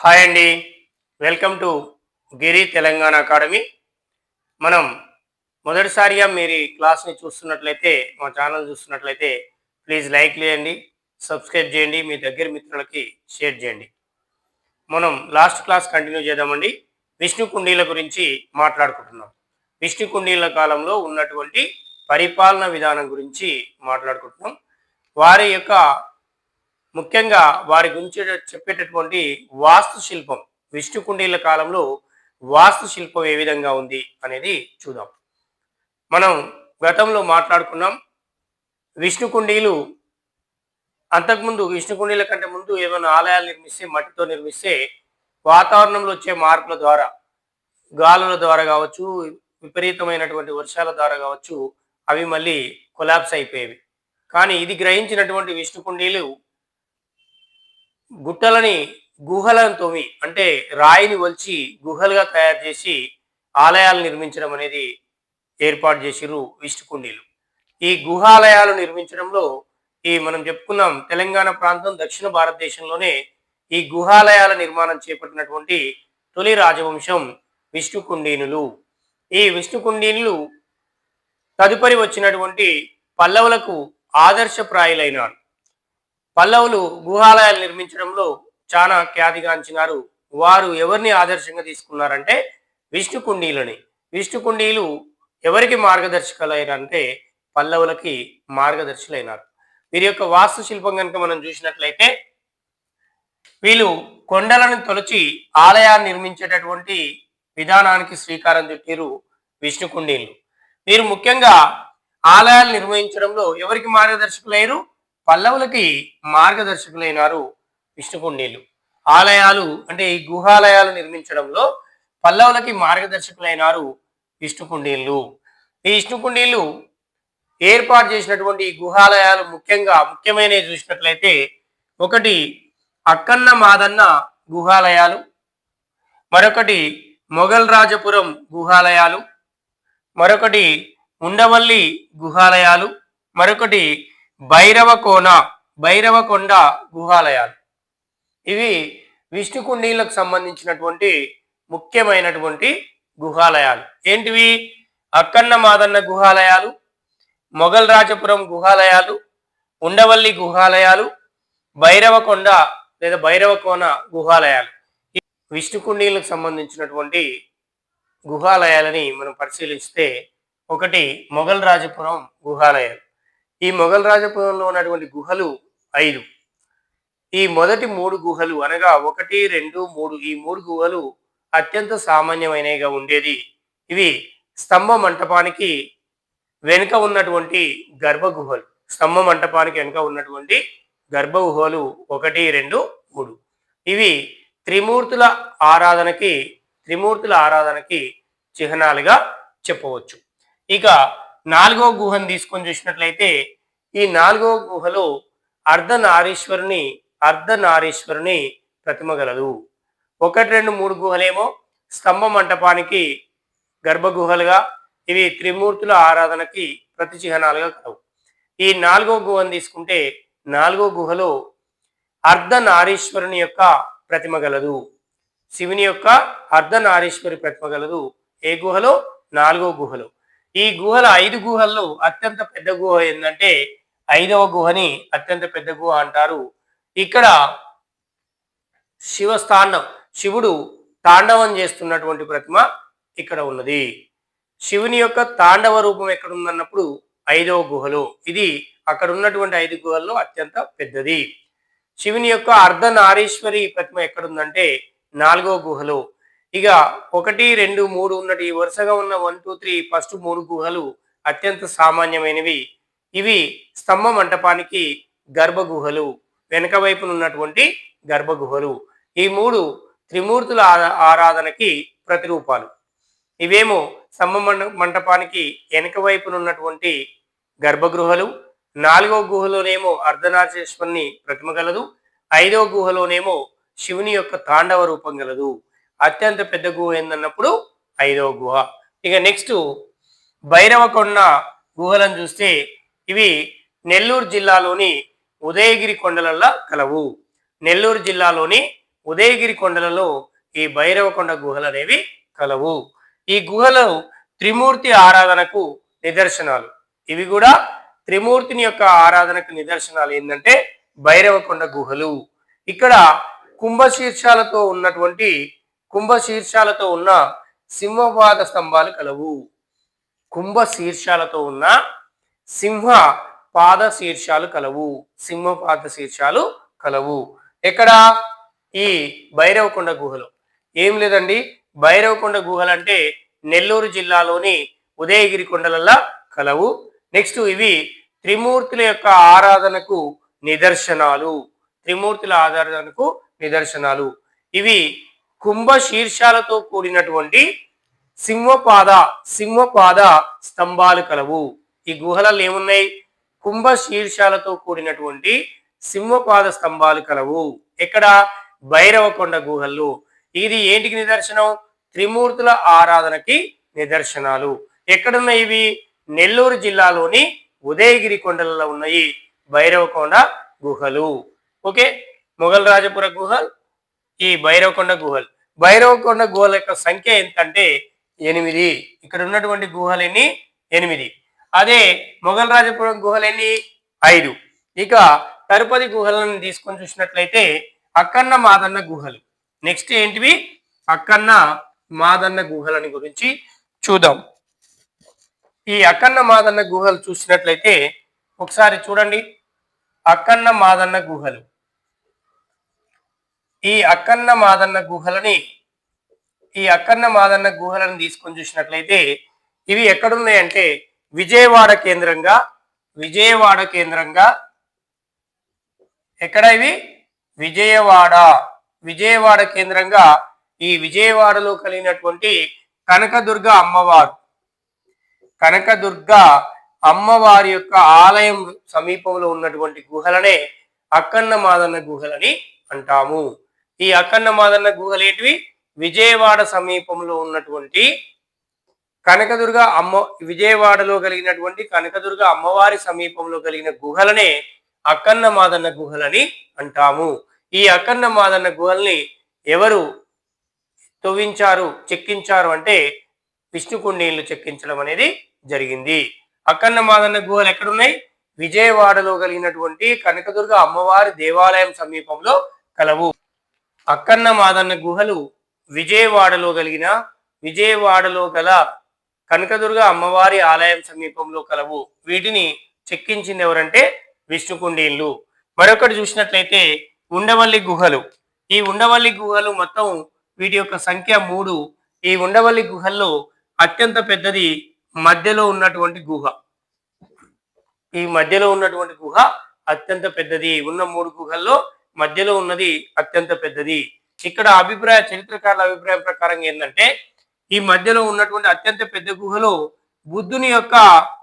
Hi అండి. Welcome to Giri Telangana academy. మనం మొదటిసారిగా మీరు ఈ క్లాస్ని చూస్తున్నట్లయితే మా ఛానల్ చూస్తున్నట్లయితే ప్లీజ్ లైక్ చేయండి సబ్స్క్రైబ్ చేయండి మీ దగ్గర మిత్రులకి షేర్ చేయండి. మనం లాస్ట్ క్లాస్ కంటిన్యూ చేద్దామండి. విష్ణు కుండీల గురించి మాట్లాడుకుంటున్నాం. విష్ణు కుండీల కాలంలో ఉన్నటువంటి పరిపాలన విధానం గురించి మాట్లాడుకుంటున్నాం. వారి యొక్క ముఖ్యంగా వారి గురించి చెప్పేటటువంటి వాస్తు శిల్పం విష్ణు కుండీల కాలంలో వాస్తు శిల్పం ఏ విధంగా ఉంది అనేది చూద్దాం. మనం గతంలో మాట్లాడుకున్నాం విష్ణు కుండీలు అంతకుముందు విష్ణు కుండీల కంటే ముందు ఏమైనా ఆలయాలు నిర్మిస్తే మట్టితో నిర్మిస్తే వాతావరణంలో వచ్చే మార్పుల ద్వారా గాలుల ద్వారా కావచ్చు విపరీతమైనటువంటి వర్షాల ద్వారా కావచ్చు అవి మళ్ళీ కొలాప్స్ అయిపోయేవి. కానీ ఇది గ్రహించినటువంటి విష్ణు కుండీలు గుట్టలని గుహలను తోమి అంటే రాయిని వలిచి గుహలుగా తయారు చేసి ఆలయాలు నిర్మించడం అనేది ఏర్పాటు చేసిరు విష్ణుకుండీలు ఈ గుహాలయాలు నిర్మించడంలో ఈ మనం చెప్పుకున్నాం తెలంగాణ ప్రాంతం దక్షిణ భారతదేశంలోనే ఈ గుహాలయాల నిర్మాణం చేపట్టినటువంటి తొలి రాజవంశం విష్ణుకుండీనులు ఈ విష్ణుకుండీనులు తదుపరి వచ్చినటువంటి పల్లవులకు ఆదర్శప్రాయులైనారు. పల్లవులు గుహాలయాలు నిర్మించడంలో చాలా ఖ్యాతిగాంచినారు. వారు ఎవరిని ఆదర్శంగా తీసుకున్నారంటే విష్ణుకుండీలని. విష్ణుకుండీలు విష్ణు కుండీలు ఎవరికి మార్గదర్శకులైనంటే పల్లవులకి మార్గదర్శులైనారు. వీరి యొక్క వాస్తుశిల్పం కనుక మనం చూసినట్లయితే వీళ్ళు కొండలను తొలచి ఆలయాన్ని నిర్మించేటటువంటి విధానానికి శ్రీకారం చుట్టారు విష్ణుకుండీలు. వీరు ముఖ్యంగా ఆలయాలు నిర్వహించడంలో ఎవరికి మార్గదర్శకులయ్యారు? పల్లవులకి మార్గదర్శకులైనారు విష్ణుకుండీలు ఆలయాలు అంటే ఈ గుహాలయాలు నిర్మించడంలో పల్లవులకి మార్గదర్శకులైనారు విష్ణుకుండీలు ఈ విష్ణుకుండీలు ఏర్పాటు చేసినటువంటి ఈ గుహాలయాలు ముఖ్యంగా ముఖ్యమైనవి చూసినట్లయితే ఒకటి అక్కన్న మాదన్న గుహాలయాలు మరొకటి మొఘల్ రాజపురం గుహాలయాలు మరొకటి ఉండవల్లి గుహాలయాలు మరొకటి భైరవకోన భైరవకొండ గుహాలయాలు. ఇవి విష్ణుకుండీలకు సంబంధించినటువంటి ముఖ్యమైనటువంటి గుహాలయాలు. ఏంటివి? అక్కన్న మాదన్న గుహాలయాలు మొఘల్ రాజపురం గుహాలయాలు ఉండవల్లి గుహాలయాలు భైరవకొండ లేదా భైరవకోన గుహాలయాలు. విష్ణుకుండీలకు సంబంధించినటువంటి గుహాలయాలని మనం పరిశీలిస్తే ఒకటి మొఘల్ రాజపురం గుహాలయాలు ఈ మొఘల్ రాజపురంలో ఉన్నటువంటి గుహలు ఐదు. ఈ మొదటి మూడు గుహలు అనగా ఒకటి రెండు మూడు ఈ మూడు గుహలు అత్యంత సామాన్యమైనవిగా ఉండేది. ఇవి స్తంభ మంటపానికి వెనుక ఉన్నటువంటి గర్భగుహలు. స్తంభ మంటపానికి వెనుక ఉన్నటువంటి గర్భగుహలు ఒకటి రెండు మూడు. ఇవి త్రిమూర్తుల ఆరాధనకి త్రిమూర్తుల ఆరాధనకి చిహ్నాలుగా చెప్పవచ్చు. ఇక నాలుగో గుహను తీసుకొని చూసినట్లయితే ఈ నాలుగో గుహలో అర్ధనారీశ్వరుని అర్ధనారీశ్వరుని ప్రతిమ గలదు. ఒకటి రెండు మూడు గుహలేమో స్తంభ మంటపానికి గర్భగుహలుగా ఇవి త్రిమూర్తుల ఆరాధనకి ప్రతి చిహ్నాలుగా కలవు. ఈ నాలుగో గుహను తీసుకుంటే నాలుగో గుహలో అర్ధనారీశ్వరుని యొక్క ప్రతిమ గలదు. శివుని యొక్క అర్ధనారీశ్వరి ప్రతిమ గలదు. ఏ గుహలో? నాలుగో గుహలో. ఈ గుహల ఐదు గుహల్లో అత్యంత పెద్ద గుహ ఏంటంటే ఐదవ గుహని అత్యంత పెద్ద గుహ అంటారు. ఇక్కడ శివస్థానం శివుడు తాండవం చేస్తున్నటువంటి ప్రతిమ ఇక్కడ ఉన్నది. శివుని యొక్క తాండవ రూపం ఎక్కడ ఉందన్నప్పుడు ఐదవ గుహలో. ఇది అక్కడ ఉన్నటువంటి ఐదు గుహల్లో అత్యంత పెద్దది. శివుని యొక్క అర్ధనారీశ్వరి ప్రతిమ ఎక్కడుందంటే నాలుగవ గుహలో. ఇక ఒకటి రెండు మూడు ఉన్నటి వరుసగా ఉన్న వన్ టూ త్రీ ఫస్ట్ మూడు గుహలు అత్యంత సామాన్యమైనవి. ఇవి స్తంభ మంటపానికి గర్భగుహలు. వెనక వైపున ఉన్నటువంటి గర్భగుహలు. ఈ మూడు త్రిమూర్తుల ఆరా- ఆరాధనకి ప్రతిరూపాలు. ఇవేమో స్తంభ మండ- మంటపానికి వెనక వైపున ఉన్నటువంటి గర్భగృహలు. నాలుగో గుహలోనేమో అర్ధనారీశ్వరుని ప్రతిమ గలదు. ఐదో గుహలోనేమో శివుని యొక్క తాండవ రూపం గలదు. అత్యంత పెద్ద గుహ ఏందన్నప్పుడు ఐదవ గుహ. ఇక నెక్స్ట్ భైరవకొండ గుహలను చూస్తే ఇవి నెల్లూరు జిల్లాలోని ఉదయగిరి కొండలలో కలవు. నెల్లూరు జిల్లాలోని ఉదయగిరి కొండలలో ఈ భైరవకొండ గుహలు అనేవి కలవు. ఈ గుహలు త్రిమూర్తి ఆరాధనకు నిదర్శనాలు. ఇవి కూడా త్రిమూర్తిని యొక్క ఆరాధనకు నిదర్శనాలు ఏంటంటే భైరవకొండ గుహలు. ఇక్కడ కుంభశీర్షాలతో ఉన్నటువంటి కుంభశీర్షాలతో ఉన్న సింహపాద స్తంభాలు కలవు. కుంభ శీర్షాలతో ఉన్న సింహ పాద శీర్షాలు కలవు. సింహపాద శీర్షాలు కలవు. ఎక్కడ? ఈ భైరవకొండ గుహలు. ఏం లేదండి? భైరవకొండ గుహలు అంటే నెల్లూరు జిల్లాలోని ఉదయగిరి కొండలల్లా కలవు. నెక్స్ట్ ఇవి త్రిమూర్తుల యొక్క ఆరాధనకు నిదర్శనాలు. త్రిమూర్తుల ఆరాధనకు నిదర్శనాలు. ఇవి కుంభ శీర్షాలతో కూడినటువంటి సింహపాద సింహపాద స్తంభాలు కలవు. ఈ గుహలలో ఏమున్నాయి? కుంభ శీర్షాలతో కూడినటువంటి సింహపాద స్తంభాలు కలవు. ఎక్కడ? భైరవకొండ గుహల్లో. ఇది ఏంటికి నిదర్శనం? త్రిమూర్తుల ఆరాధనకి నిదర్శనాలు. ఎక్కడున్నాయి ఇవి? నెల్లూరు జిల్లాలోని ఉదయగిరి కొండలలో ఉన్నాయి భైరవకొండ గుహలు. ఓకే? మొఘల్ రాజపుర గుహలు ఈ భైరవకొండ గుహలు. భైరవకొండ గుహల యొక్క సంఖ్య ఎంతంటే ఎనిమిది. ఇక్కడ ఉన్నటువంటి గుహలు ఎన్ని? ఎనిమిది. అదే మొఘల్ రాజపురం గుహలు ఎన్ని? ఐదు. ఇక తరుపతి గుహలను తీసుకొని చూసినట్లయితే అక్కన్న మాదన్న గుహలు. నెక్స్ట్ ఏంటివి? అక్కన్న మాదన్న గుహలని గురించి చూద్దాం. ఈ అక్కన్న మాదన్న గుహలు చూసినట్లయితే ఒకసారి చూడండి. అక్కన్న మాదన్న గుహలు. ఈ అక్కన్న మాదన్న గుహలని ఈ అక్కన్న మాదన్న గుహలను తీసుకొని చూసినట్లయితే ఇవి ఎక్కడున్నాయంటే విజయవాడ కేంద్రంగా విజయవాడ కేంద్రంగా. ఎక్కడ ఇవి? విజయవాడ. విజయవాడ కేంద్రంగా ఈ విజయవాడలో కలిగినటువంటి కనకదుర్గ అమ్మవారు. కనకదుర్గ అమ్మవారి యొక్క ఆలయం సమీపంలో ఉన్నటువంటి గుహలనే అక్కన్న మాదన్న గుహలని అంటాము. ఈ అక్కన్న మాదన్న గుహలు ఏంటివి? విజయవాడ సమీపంలో ఉన్నటువంటి కనకదుర్గ అమ్మ విజయవాడలో కలిగినటువంటి కనకదుర్గ అమ్మవారి సమీపంలో కలిగిన గుహలనే అక్కన్న మాదన్న గుహలని అంటాము. ఈ అక్కన్న మాదన్న గుహల్ని ఎవరు తవ్వించారు చెక్కించారు అంటే విష్ణుకుండీలు చెక్కించడం అనేది జరిగింది. అక్కన్న మాదన్న గుహలు ఎక్కడున్నాయి? విజయవాడలో కలిగినటువంటి కనకదుర్గ అమ్మవారి దేవాలయం సమీపంలో కలవు. అక్కన్న మాదన్న గుహలు విజయవాడలో కలిగిన విజయవాడలో గల కనకదుర్గ అమ్మవారి ఆలయం సమీపంలో కలవు. వీటిని చెక్కించింది ఎవరంటే విష్ణుకుండీళ్ళు. మరొకటి చూసినట్లయితే ఉండవల్లి గుహలు. ఈ ఉండవల్లి గుహలు మొత్తం వీటి యొక్క సంఖ్య మూడు. ఈ ఉండవల్లి గుహల్లో అత్యంత పెద్దది మధ్యలో ఉన్నటువంటి గుహ. ఈ మధ్యలో ఉన్నటువంటి గుహ అత్యంత పెద్దది. ఉన్న మూడు గుహల్లో మధ్యలో ఉన్నది అత్యంత పెద్దది. ఇక్కడ అభిప్రాయ చరిత్రకారుల అభిప్రాయం ప్రకారం ఏంటంటే ఈ మధ్యలో ఉన్నటువంటి అత్యంత పెద్ద గుహలో బుద్ధుని యొక్క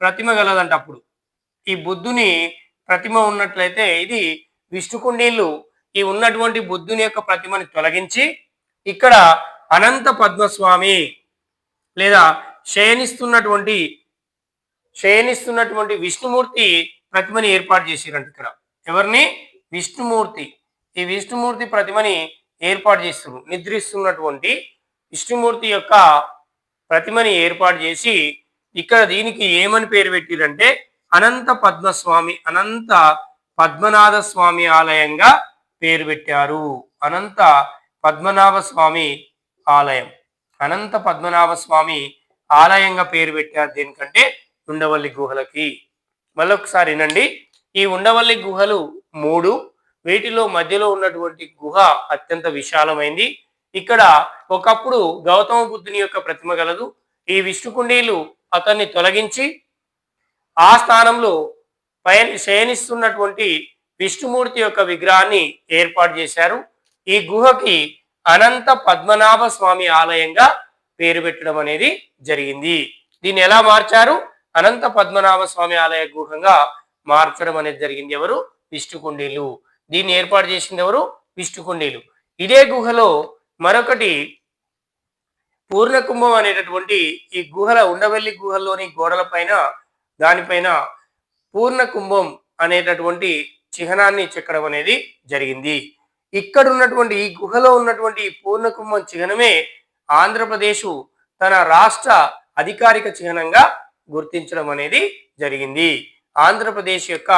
ప్రతిమ గలదంట అప్పుడు. ఈ బుద్ధుని ప్రతిమ ఉన్నట్లయితే ఇది విష్ణుకుండీళ్ళు ఈ ఉన్నటువంటి బుద్ధుని యొక్క ప్రతిమని తొలగించి ఇక్కడ అనంత పద్మస్వామి లేదా శయనిస్తున్నటువంటి శయనిస్తున్నటువంటి విష్ణుమూర్తి ప్రతిమని ఏర్పాటు చేసిరంట ఇక్కడ. ఎవరిని? విష్ణుమూర్తి. ఈ విష్ణుమూర్తి ప్రతిమని ఏర్పాటు చేస్తున్నారు నిద్రిస్తున్నటువంటి విష్ణుమూర్తి యొక్క ప్రతిమని ఏర్పాటు చేసి ఇక్కడ దీనికి ఏమని పేరు పెట్టిరంటే అనంత పద్మస్వామి అనంత పద్మనాథ స్వామి ఆలయంగా పేరు పెట్టారు. అనంత పద్మనాభ స్వామి ఆలయం. అనంత పద్మనాభ స్వామి ఆలయంగా పేరు పెట్టారు దేనికంటే ఉండవల్లి గుహలకి. మళ్ళొకసారి వినండి. ఈ ఉండవల్లి గుహలు మూడు. వీటిలో మధ్యలో ఉన్నటువంటి గుహ అత్యంత విశాలమైంది. ఇక్కడ ఒకప్పుడు గౌతమ బుద్ధుని యొక్క ప్రతిమ గలదు. ఈ విష్ణుకుండీలు అతన్ని తొలగించి ఆ స్థానంలో పయన శయనిస్తున్నటువంటి విష్ణుమూర్తి యొక్క విగ్రహాన్ని ఏర్పాటు చేశారు. ఈ గుహకి అనంత పద్మనాభ స్వామి ఆలయంగా పేరు పెట్టడం అనేది జరిగింది. దీన్ని ఎలా మార్చారు? అనంత పద్మనాభ స్వామి ఆలయ గుహంగా మార్చడం అనేది జరిగింది ఎవరు? విష్ణుకుండీలు దీన్ని ఏర్పాటు చేసింది ఎవరు? విష్ణుకుండీలు ఇదే గుహలో మరొకటి పూర్ణకుంభం అనేటటువంటి ఈ గుహల ఉండవెల్లి గుహల్లోని గోడల పైన దానిపైన పూర్ణకుంభం అనేటటువంటి చిహ్నాన్ని చెక్కడం అనేది జరిగింది. ఇక్కడ ఉన్నటువంటి ఈ గుహలో ఉన్నటువంటి ఈ పూర్ణకుంభం చిహ్నమే ఆంధ్రప్రదేశ్ తన రాష్ట్ర అధికారిక చిహ్నంగా గుర్తించడం అనేది జరిగింది. ఆంధ్రప్రదేశ్ యొక్క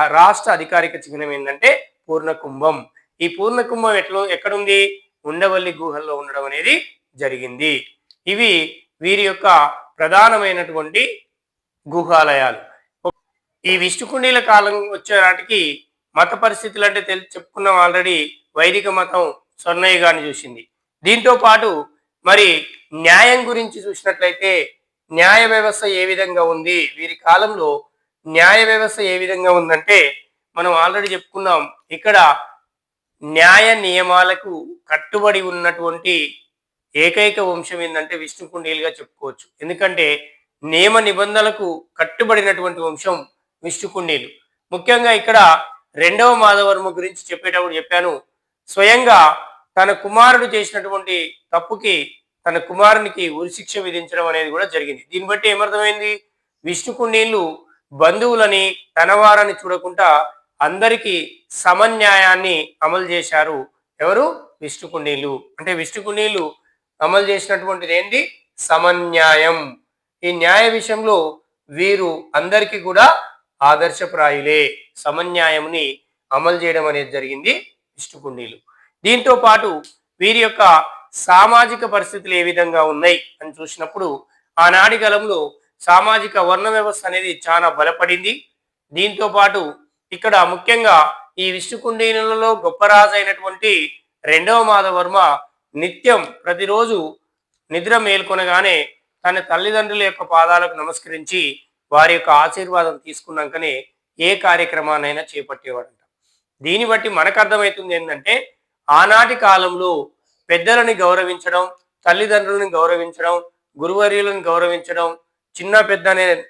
ఆ రాష్ట్ర అధికారిక చిహ్నం ఏంటంటే పూర్ణకుంభం. ఈ పూర్ణకుంభం ఎట్లా ఎక్కడుంది? ఉండవల్లి గుహల్లో ఉండడం అనేది జరిగింది. ఇవి వీరి యొక్క ప్రధానమైనటువంటి గుహాలయాలు. ఈ విష్ణుకుండీల కాలం వచ్చే నాటికి మత పరిస్థితులు అంటే తెలి చెప్పుకున్నాం ఆల్రెడీ వైదిక మతం సొన్నయ్యగాని చూసింది. దీంతో పాటు మరి న్యాయం గురించి చూసినట్లయితే న్యాయ వ్యవస్థ ఏ విధంగా ఉంది? వీరి కాలంలో న్యాయ వ్యవస్థ ఏ విధంగా ఉందంటే మనం ఆల్రెడీ చెప్పుకున్నాం ఇక్కడ న్యాయ నియమాలకు కట్టుబడి ఉన్నటువంటి ఏకైక వంశం ఏంటంటే విష్ణుకుండీలుగా చెప్పుకోవచ్చు. ఎందుకంటే నియమ నిబంధనలకు కట్టుబడినటువంటి వంశం విష్ణుకుండీలు. ముఖ్యంగా ఇక్కడ రెండవ మాధవర్మ గురించి చెప్పేటప్పుడు చెప్పాను. స్వయంగా తన కుమారుడు చేసినటువంటి తప్పుకి తన కుమారునికి ఉరిశిక్ష విధించడం అనేది కూడా జరిగింది. దీన్ని బట్టి ఏమర్థమైంది? విష్ణుకుండీలు బంధువులని తనవారని చూడకుండా అందరికీ సమన్యాయాన్ని అమలు చేశారు ఎవరు? విష్ణుకుండీలు. అంటే విష్ణుకుండీలు అమలు చేసినటువంటిది ఏంటి? సమన్యాయం. ఈ న్యాయ విషయంలో వీరు అందరికీ కూడా ఆదర్శప్రాయులే. సమన్యాయంని అమలు చేయడం అనేది జరిగింది విష్ణుకుండీలు. దీంతో పాటు వీరి యొక్క సామాజిక పరిస్థితులు ఏ విధంగా ఉన్నాయి అని చూసినప్పుడు ఆనాటి కాలంలో సామాజిక వర్ణ వ్యవస్థ అనేది చాలా బలపడింది. దీంతో పాటు ఇక్కడ ముఖ్యంగా ఈ విష్ణుకుండీనులలో గొప్ప రాజు అయినటువంటి రెండవ మాధవర్మ నిత్యం ప్రతిరోజు నిద్ర మేల్కొనగానే తన తల్లిదండ్రుల యొక్క పాదాలకు నమస్కరించి వారి యొక్క ఆశీర్వాదం తీసుకున్నాకనే ఏ కార్యక్రమాన్నైనా చేపట్టేవాడంట. దీన్ని బట్టి మనకు అర్థమవుతుంది ఏంటంటే ఆనాటి కాలంలో పెద్దలని గౌరవించడం తల్లిదండ్రులను గౌరవించడం గురువర్యులను గౌరవించడం చిన్న పెద్ద అనే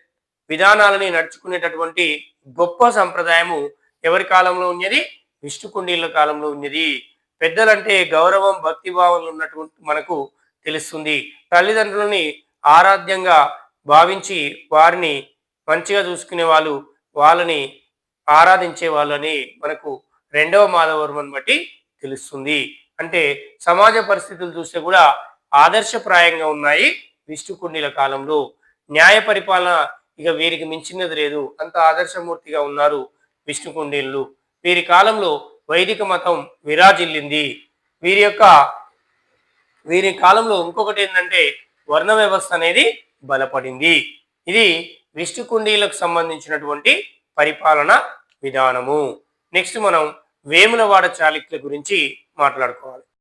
విధానాలని నడుచుకునేటటువంటి గొప్ప సంప్రదాయము ఎవరి కాలంలో ఉన్నది? విష్ణుకుండీల కాలంలో ఉన్నది. పెద్దలంటే గౌరవం భక్తిభావం ఉన్నటువంటి మనకు తెలుస్తుంది. తల్లిదండ్రులని ఆరాధ్యంగా భావించి వారిని మంచిగా చూసుకునే వాళ్ళు వాళ్ళని ఆరాధించే వాళ్ళని మనకు రెండవ మాధవర్మని బట్టి తెలుస్తుంది. అంటే సమాజ పరిస్థితులు చూస్తే కూడా ఆదర్శప్రాయంగా ఉన్నాయి విష్ణుకుండీల కాలంలో. న్యాయ పరిపాలన ఇక వీరికి మించినది లేదు. అంత ఆదర్శమూర్తిగా ఉన్నారు విష్ణుకుండీలు వీరి కాలంలో వైదిక మతం విరాజిల్లింది. వీరి యొక్క వీరి కాలంలో ఇంకొకటి ఏంటంటే వర్ణ వ్యవస్థ అనేది బలపడింది. ఇది విష్ణుకుండీలకు సంబంధించినటువంటి పరిపాలన విధానము. నెక్స్ట్ మనం వేములవాడ చాళుక్యుల గురించి మాట్లాడుకోవాలి.